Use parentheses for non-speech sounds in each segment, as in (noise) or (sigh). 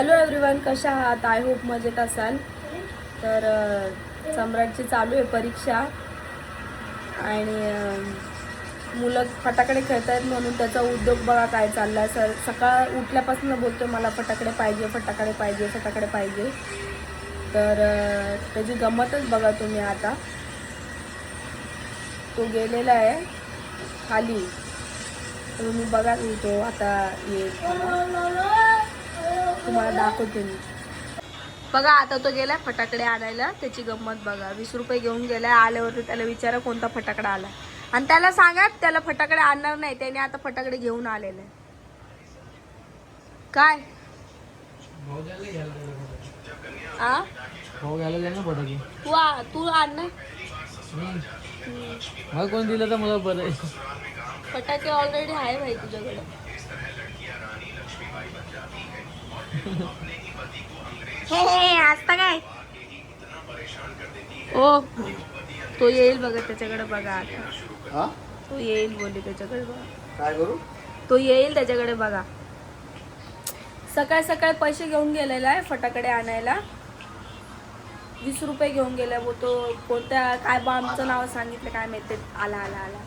Hello everyone कशा आहात? I hope मजेत असाल. तर सम्राटची चालू आहे परीक्षा. आणि मुलं फटाकडे खेळत आहेत म्हणून त्याचा उद्योग बघा काय चालला आहे सर सकाळ उठल्यापासून बोलतो मला फटाकडे पाहिजे फटाकडे पाहिजे फटाकडे पाहिजे. तर त्याची गंमतच बघा तुम्ही आता. तो गेलेला आहे खाली. तुम्ही बघा तो आता येत तुम्हाला दाखवते मी. बघा आता तो गेलाय फटाकडे आणायला. त्याची गंमत बघा. वीस रुपये घेऊन गेलाय. आल्यावरती त्याला विचारा कोणता फटाकडा आला आणि त्याला सांगा त्याला फटाकडे आणणार नाही. त्याने आता फटाकडे घेऊन आलेले. काय? आ? हो तू आ- तू मग कोण दिलं तर मला बरं फटाके ऑलरेडी आहे भाई तुझ्याकडे. हे हे असता काय? ओ तो येईल बघा त्याच्याकडे बघा आता. हा? तो येईल बोलले त्याच्याकडे बघा. काय करू? तो येईल त्याच्याकडे बघा. सकाळ सकाळ पैसे घेऊन गेलेला आहे फटाकडे आणायला. वीस रुपये घेऊन गेला वो तो. कोणत्या काय बा आमचं नाव सांगितलं काय माहिती आला आला आला.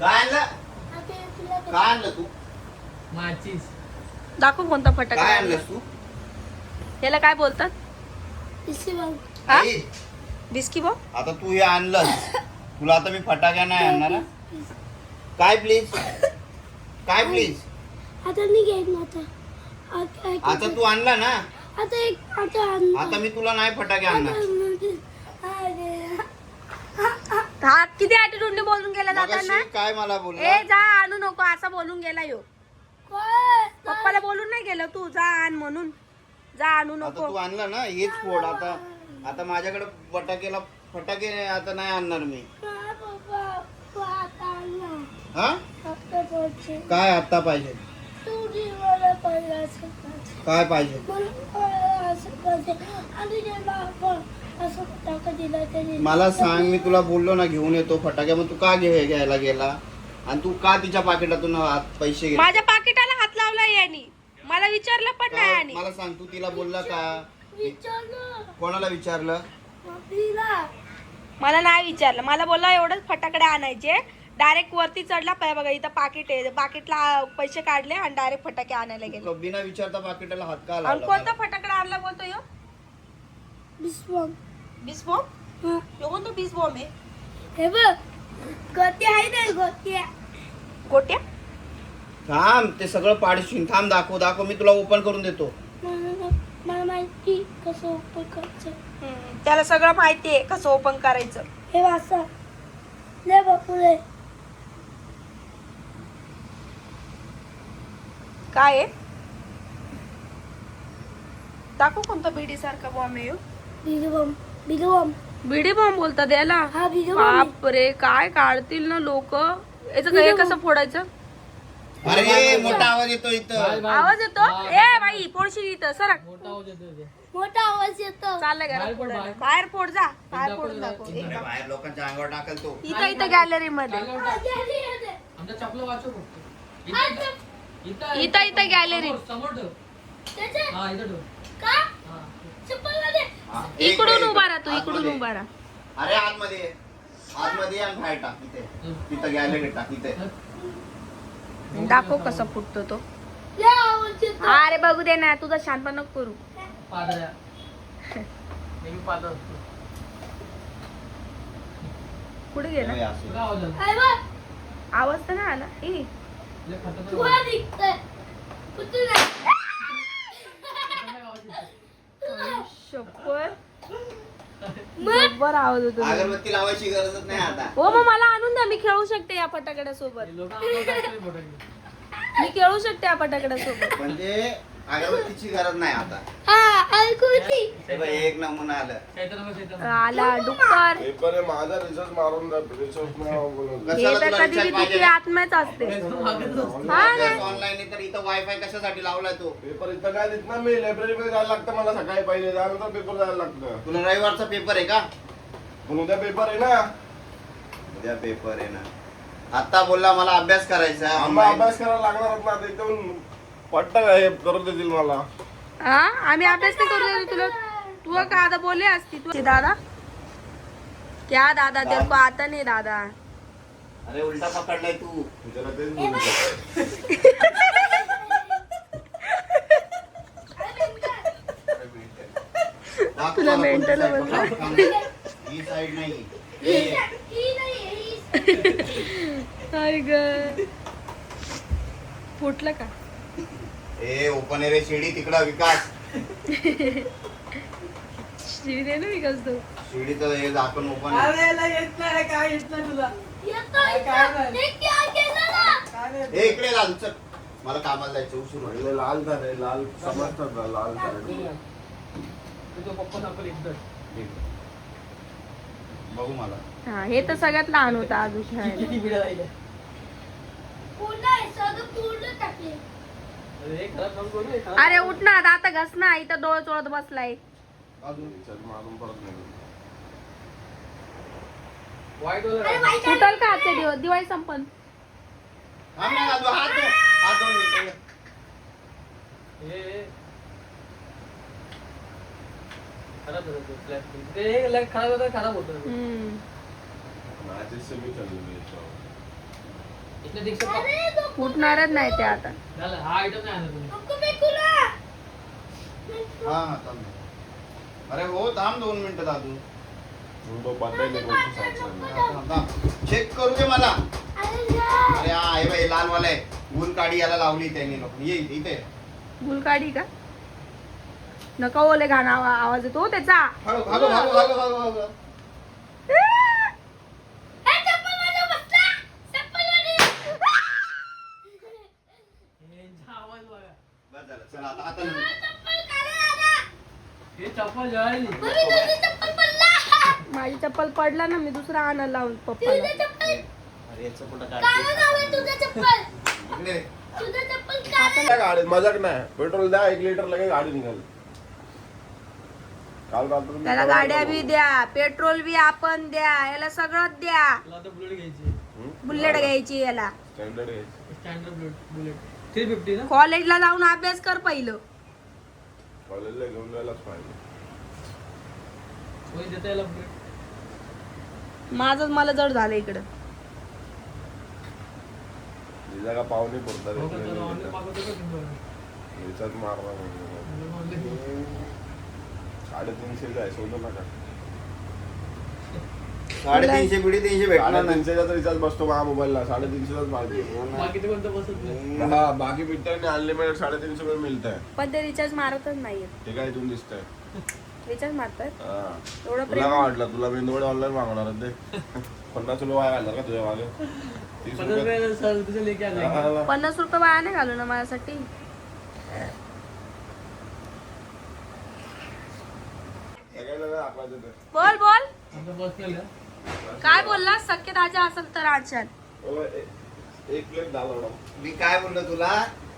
काय आणलं? काय आणलं तू? माचीस. दाखव कोणता फटाकडा काय आणलंस तू? याला काय बोलतात? हा? आई, बिस्की बो आता तू हे आणलंस. तुला आता मी फटाक्या नाही आणणार हा? काय प्लीज काय प्लीज आता नाही घेत ना आता आता आता तू आणला ना? आता एक आता आण- आता मी तुला नाही फटाके आणणार. अरे, हा किती ऍटिट्यूडने बोलून गेला जाताना मगाशी काय मला ए बोलला जा आणू नको असं बोलून गेला यो? पप्पाला बोलून नाही गेलं तू जा आण म्हणून जा आणू आता नको तू आणला ना हेच फोड आता आता माझ्याकडे फटाकेला फटाके आता नाही आणणार मी. हा. काय आता पाहिजे. काय पाहिजे मला सांग मी तुला बोललो ना घेऊन येतो फटाके मग तू का घे घ्यायला गेला आणि तू का तिच्या पाकिटातून हात पैसे घेतले? माझ्या पाकिटाला हात लावला यांनी. मला विचारलं पण नाही मला सांग तू तिला बोलला का? विचारलं. कोणाला विचारलं? मम्मीला. मला नाही विचारलं. मला बोलला एवढंच फटाकडे आणायचे. डायरेक्ट वरती चढला पाय बघा इथं पाकिट आहे. पाकिटला पैसे काढले आणि डायरेक्ट फटाके आणायला गेले. बिना विचारता पाकिटाला हात का आणि लावला कोणता फटाकडा आणला बोलतो यो? बिस्वम. बीस बॉम्ब हं. यो कोणतो बीस बॉम्ब आहे? हे बघ आहे ना गोट्या? थांब ते सगळं पाडशीन थांब दाखव दाखव. मी तुला ओपन करून देतो. मला माहिती कसं ओपन करायचं? हम्म, त्याला सगळं माहिती आहे कसं ओपन करायचं. हे वाचा. ले बापुरे काय आहे? दाखव कोणता बिडी सारखा बॉम्ब आहे ह्यो. बिगबम बिगबम बिडी बॉम्ब बोलतात याला. हा बिगबम बापरे काय काढतील ना लोक? याचं काय कसं फोडायचं? अरे मोठा आवाज येतो इथं. आवाज येतो? ए बाई फोडशील इथं. सरक. मोठा आवाज येतो ते. मोठा आवाज येतो. चाललंय घरात बाहेर फोड, फोडायला. बाहेर. बाहेर फोड जा. बाहेर फोडून दाखव अरे बाहेर लोकांच्या अंगावर टाकल तो. इथं इथं गॅलरी मध्ये जागेवर टाक. आमच्या चपला वाचव फक्त. इथं. इथं गॅलरी समोर- समोर ठेव त्याचे हा इथं ठेव का हा चप्पलमध्ये हा, एक- इकडून उभा राहा तू इकडून. उभा राहा. अरे आतमध्ये. आतमध्ये ये आणि बाहेर टाक इथे. तिथं गॅलरी टाक इथे. दाखव कसा फुटतो तो. अरे बघू दे ना तुझा करू. नेहमी पादर असतो. कुठे गेला? हे आवाज तर नाही आला. ए लय खतरनाक तुला आवाज. दिसतंय कुठे नाही खतरनाक आवाज जब्बर (laughs) आवाज होतो अगरबत्ती लावायची गरजच नाही आता. हो मग मला आणून द्या मी खेळू शकते या फटाकड्यासोबत हे लोकं अंगावर टाकतोय फटाके. मी खेळू शकते या फटाकड्यासोबत म्हणजे अगरबत्तीची गरज नाही आता. हा एक नमुना आलं. डुक्कर. पेपर माझा रिसर्च मारून रिसर्च हे तर कधी आत्म्याच असते. ऑनलाईन तर इथं वायफाय कशासाठी लावलाय तो? पेपर इथं काय देत ना मी. लायब्ररीमध्ये जायला लागतं मला सकाळी पहिले. त्यानंतर पेपर जायला लागतं. तुला रविवारचा पेपर आहे का? पण उद्या पेपर आहे ना. उद्या पेपर आहे ना. आता बोलला मला अभ्यास करायचा. अभ्यास करायला इथून पट्टा काय हे करून देतील मला. हा? आम्ही अभ्यास नाही करू देतो तुला. तू का आता बोलले असती? तू दादा? क्या दादा? तेरे को आता नाही दादा. अरे उलटा पकडलाय तू. तुला मला कोणती mental side. ही नाही. हे. ग. फुटलं का? ए ओपन रे शिडी तिकडा विकास. शिवी दे ना विकास तू. शिडीचं हे झाकण ओपन अरे याला येत नाही काय येत नाही तुला? येतो काय इथं. हे काय केलं ना काय नाही. ए इकडे लाल चल. मला कामाला जायचं उशीर होईल. लाल झाले लाल समजतात ना, लाल झाले तुझं पप्पा दाखवलं एकदा बघू मला. हा हे तर सगळ्यात लहान होता अजून खेळायला किती पिढ्या राहिल्या पूर्ण आहे, सगळं पूर्ण टाकले. अरे उठ ना आता घस ना इथं डोळ चोळत बसलाय. का आजचे दिवस? दिवाळी संपन. खराब होतं खराब होतं फुटणारच नाही ते आता. हा आयटम नाही. हा हा अरे हो थांब दोन मिनिटं दादू. चेक करू दे मला. अरे हा आहे बाई लालवाला आहे. गुल काडी याला लावली त्यांनी लोक ये इथे. गुलकाडी का? नका ओले घाण आवा- आवाज येतो हो त्याचा. हळू हळू हळू हळू हळू हळू हे चप्पल माझ्या बसला. चप्पल माझी. यांचा आवाज बघा बस झालं चल आता आता हा, चप्पल काढा दादा. हे चप्पल जळाली मम्मी, तुझी चप्पल पडला. माझी चप्पल पडला ना मी दुसरा आणायला लावून तुझं पप्पाला चप्पल तुझं चप्पल. तुझं चप्पल मजाक नाही. पेट्रोल द्या एक लिटर लगेच गाडी निघाली. काल रात्री मी त्याला गाड्या. बी द्या पेट्रोल बी आपण द्या याला सगळं द्या. बुलेट घ्यायची हम्म? बुलेट घ्यायची याला. स्टँडर्ड घ्यायची standard bullet bullet. Three fifty ना? कॉलेजला जाऊन अभ्यास कर पहिलं. कॉलेजला घेऊन जायलाच पाहिजे. माझंच मला जड झालं इकडं. का पाहुणे पुरतात हो याच्यात ऑनलाईन साडेतीनशे आहे सोडू नका. साडेतीनशे बिडी तीनशे भेटणार नाही. साडेतीनशेचा रिचार्ज बसतो माझ्या मोबाईलला. साडेतीनशेचाच नाही. हा बाकी मिळतंय अनलिमिटेड साडेतीनशे रुपये मिळतंय. पण ते रिचार्ज मारतच नाहीये ते काय इथून दिसतंय. (laughs) रिचार्ज मारतात. हा. एवढं तुला प्रेम काय वाटलं? तुला मेंदूवडे ऑनलाईन मागवणार ते. पन्नास रुपये वाया घालणार का तुझ्या मागे? तीस पन्नास रुपये. रुपयाला सर तुझं लेके आलं. हा, पन्नास रुपये वाया नाही घालू ना माझ्यासाठी. सगळ्यांना नाही दाखवायचं ते. बोल बोल. आमचं पर्सनल आहे काय बोलला सख्य राजा असेल तर ए- एक प्लेट दाल वडा. मी काय बोललो तुला?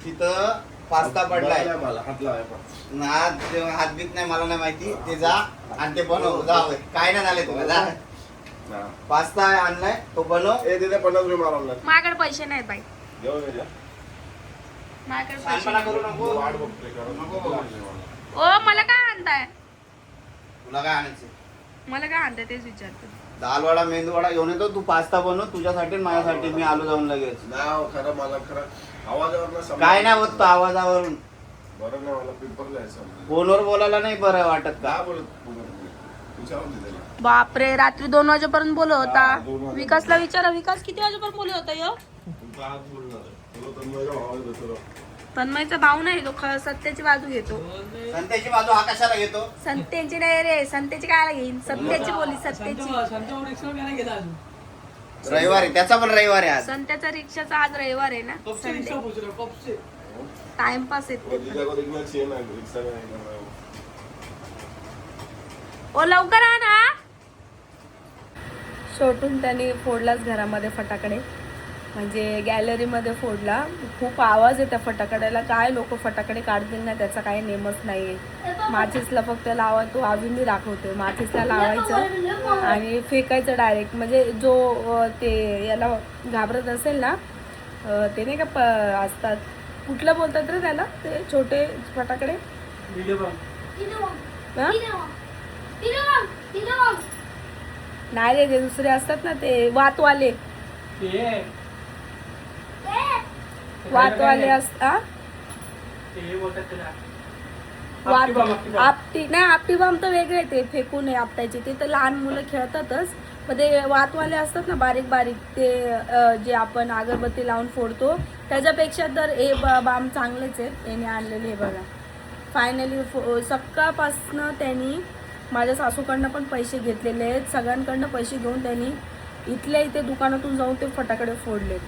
तिथं पास्ता पडलाय. मला हात लावाय हात बीत नाही मला नाही माहिती. ते जा आणि ते बनव जा होय. काय नाही झाले तुला जा. हा. पास्ता आणलाय तो बनव. ए तिथे पन्नास रुपये मारा ऑनलाईन माझ्याकडे पैसे नाहीत बाई. घेऊन ये जा. माझ्याकडे पैसे शहाणपणा नाही. करू नको. वाट बघतोय कारण नको भूक बघू. लागली मला. ओ मला काय आणताय? तुला काय आणायचं मला काय आणताय तेच विचारते दालवाडा मेंदूवडा घेऊन येतो. तू पास्ता बनव तुझ्यासाठी आणि माझ्यासाठी. मी आलो जाऊन लगेच. हो, खरं मला खरं आवाजावर काय नाही होत तो आवाजावरून बरं नाही मला फोनवर बोलायला नाही बरं वाटत का काय बोलत तू बरं? विचारून दे त्याला. बापरे रात्री दोन वाजेपर्यंत बोलत हा, होता वाजेपर्यंत. विकासला विचारा विकास किती वाजेपर्यंत बोलत होता यो तुमचा हात बोलणार आहे. तुला तर माझ्या भावाला देतो राव. तन्मयचा भाऊ नाही तो ख- सत्याची बाजू घेतो संत्याची बाजू हा कशाला घेतो संत्याची नाही रे संत्याची काय घेईन सत्याची बोली सत्याची संत रविवारी त्याचा पण रविवार आहे आज. संत्याचा रिक्षाचा आज रविवार आहे ना? संडे टाइमपास येतो है. ओ लवकर आ ना शेवटून त्यांनी फोडलाच घरामध्ये फटाकडे. म्हणजे गॅलरीमध्ये फोडला. खूप आवाज आहे त्या फटाकड्याला. काय लोक फटाकडे काढतील ना त्याचा काही नेमच नाही आहे माचीसला फक्त लावा तो अजून मी दाखवते. माचीसला लावायचं आणि फेकायचं डायरेक्ट म्हणजे जो ते याला घाबरत असेल ना ते नाही का प असतात. कुठलं बोलतात रे त्याला? ते छोटे फटाकडे? व्हिडिओ बघ हा? नाही रे ते दुसरे असतात ना ते वातवाले. ते वातवाले असतात वात आपटी नाही आपटी बॉम्ब तर वेगळे ते फेकू नये आपटायचे. ते तर लहान मुलं खेळतातच. पण ते वातवाले असतात ना बारीक बारीक ते जे आपण अगरबत्ती लावून फोडतो त्याच्यापेक्षा तर हे बाम चांगलेच आहेत. याने आणलेले हे बघा. फायनली सकाळपासनं त्यांनी माझ्या सासूकडनं पण पैसे घेतलेले आहेत. सगळ्यांकडनं पैसे घेऊन त्यांनी इथल्या इथे दुकानातून जाऊन ते फटाकडे फोडलेत.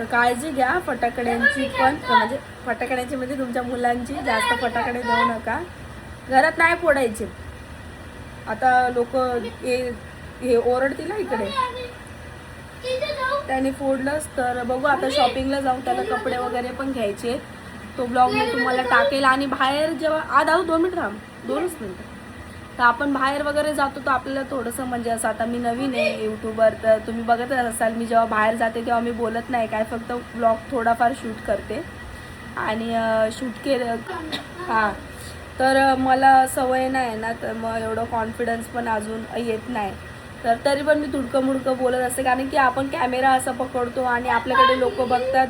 तर काळजी घ्या फटाकड्यांची पण म्हणजे फटाकड्यांची म्हणजे तुमच्या मुलांची जास्त फटाकडे देऊ नका. घरात नाही फोडायचे. आता लोक हे हे ओरडतील ना इकडे. त्याने फोडलंच तर बघू आता शॉपिंगला जाऊ त्याला कपडे वगैरे पण घ्यायचे. तो ब्लॉग मी तुम्हाला टाकेल आणि बाहेर जेव्हा आ दाऊ दोन मिनिट थांब. दोनच मिनिटं. तर आपण बाहेर वगैरे जातो तर आपल्याला थोडंसं म्हणजे असं आता मी नवीन आहे यूट्यूबर तर तुम्ही बघतच असाल मी जेव्हा बाहेर जाते तेव्हा मी बोलत नाही काय फक्त ब्लॉग थोडाफार शूट करते. आणि शूट केलं. हां. तर मला सवय नाही ना तर मग एवढं कॉन्फिडन्स पण अजून येत नाही. तर तरी पण मी तुडकं मुडकं बोलत असते कारण की आपण कॅमेरा असा पकडतो आणि आपल्याकडे लोक बघतात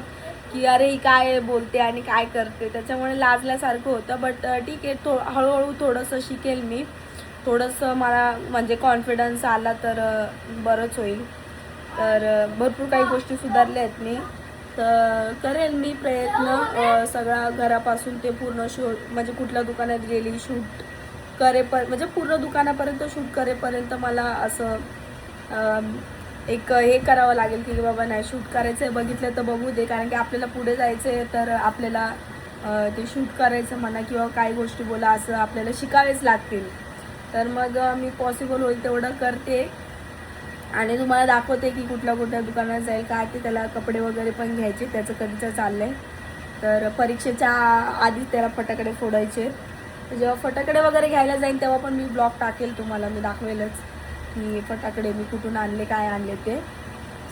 की अरे काय बोलते आणि काय करते. त्याच्यामुळे लाजल्यासारखं होतं बट ठीक आहे थो हळूहळू थोडंसं शिकेल मी. थोडंसं मला म्हणजे कॉन्फिडन्स आला तर बरंच होईल. तर भरपूर काही गोष्टी सुधारल्या आहेत मी. तर करेल मी प्रयत्न सगळा घरापासून ते पूर्ण शूट म्हणजे कुठल्या दुकानात गेली शूट करेपर्यंत म्हणजे पूर्ण दुकानापर्यंत शूट करेपर्यंत मला असं एक हे करावं लागेल की बाबा नाही शूट करायचं आहे बघितलं तर बघू दे. कारण की आपल्याला पुढे जायचं आहे तर आपल्याला ते शूट करायचं म्हणा किंवा काही गोष्टी बोला असं आपल्याला शिकावेच लागतील. तर मग मी पॉसिबल होईल तेवढं करते. आणि तुम्हाला दाखवते की कुठल्या कुठल्या दुकानात जाईल काय ते त्याला कपडे वगैरे पण घ्यायचे त्याचं कधीचं चाललं आहे तर परीक्षेच्या आधीच त्याला फटाकडे फोडायचे. जेव्हा फटाकडे वगैरे घ्यायला जाईन तेव्हा पण मी ब्लॉग टाकेल तुम्हाला मी दाखवेलच. की फटाकडे मी कुठून आणले काय आणले ते.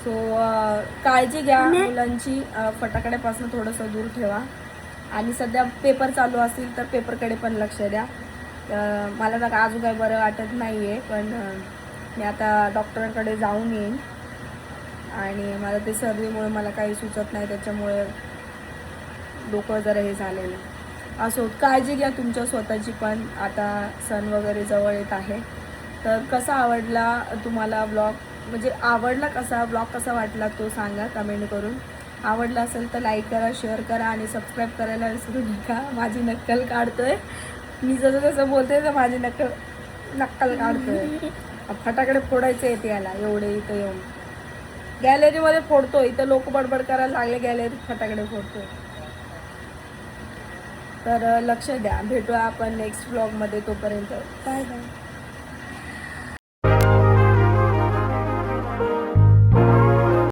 सो काळजी घ्या मुलांची. फटाकड्यापासून थोडंसं दूर ठेवा. आणि सध्या पेपर चालू असतील तर पेपरकडे पण लक्ष द्या. तर मला तर अजून काही बरं वाटत नाही आहे पण मी आता डॉक्टरांकडे जाऊन येईन. आणि मला ते सर्दीमुळे मला काही सुचत नाही त्याच्यामुळे डोकं जरा हे झालेलं असो काळजी घ्या तुमच्या स्वतःची पण आता सण वगैरे जवळ येत आहे. तर कसा आवडला तुम्हाला ब्लॉग? म्हणजे आवडला कसा? ब्लॉग कसा वाटला तो सांगा कमेंट करून. आवडला असेल तर लाईक करा शेअर करा आणि सबस्क्राईब करायला विसरू नका. माझी नक्कल काढतोय. मी जसं जसं बोलते तर माझी नक्कल नक्कल काढतोय. फटाकडे फोडायचे येते याला एवढे इथं येऊन. गॅलरीमध्ये फोडतो इथं लोक बडबड करायला लागले गॅलरीत फटाकडे फोडतो तर लक्ष द्या भेटूया आपण नेक्स्ट ब्लॉगमध्ये तोपर्यंत. Bye bye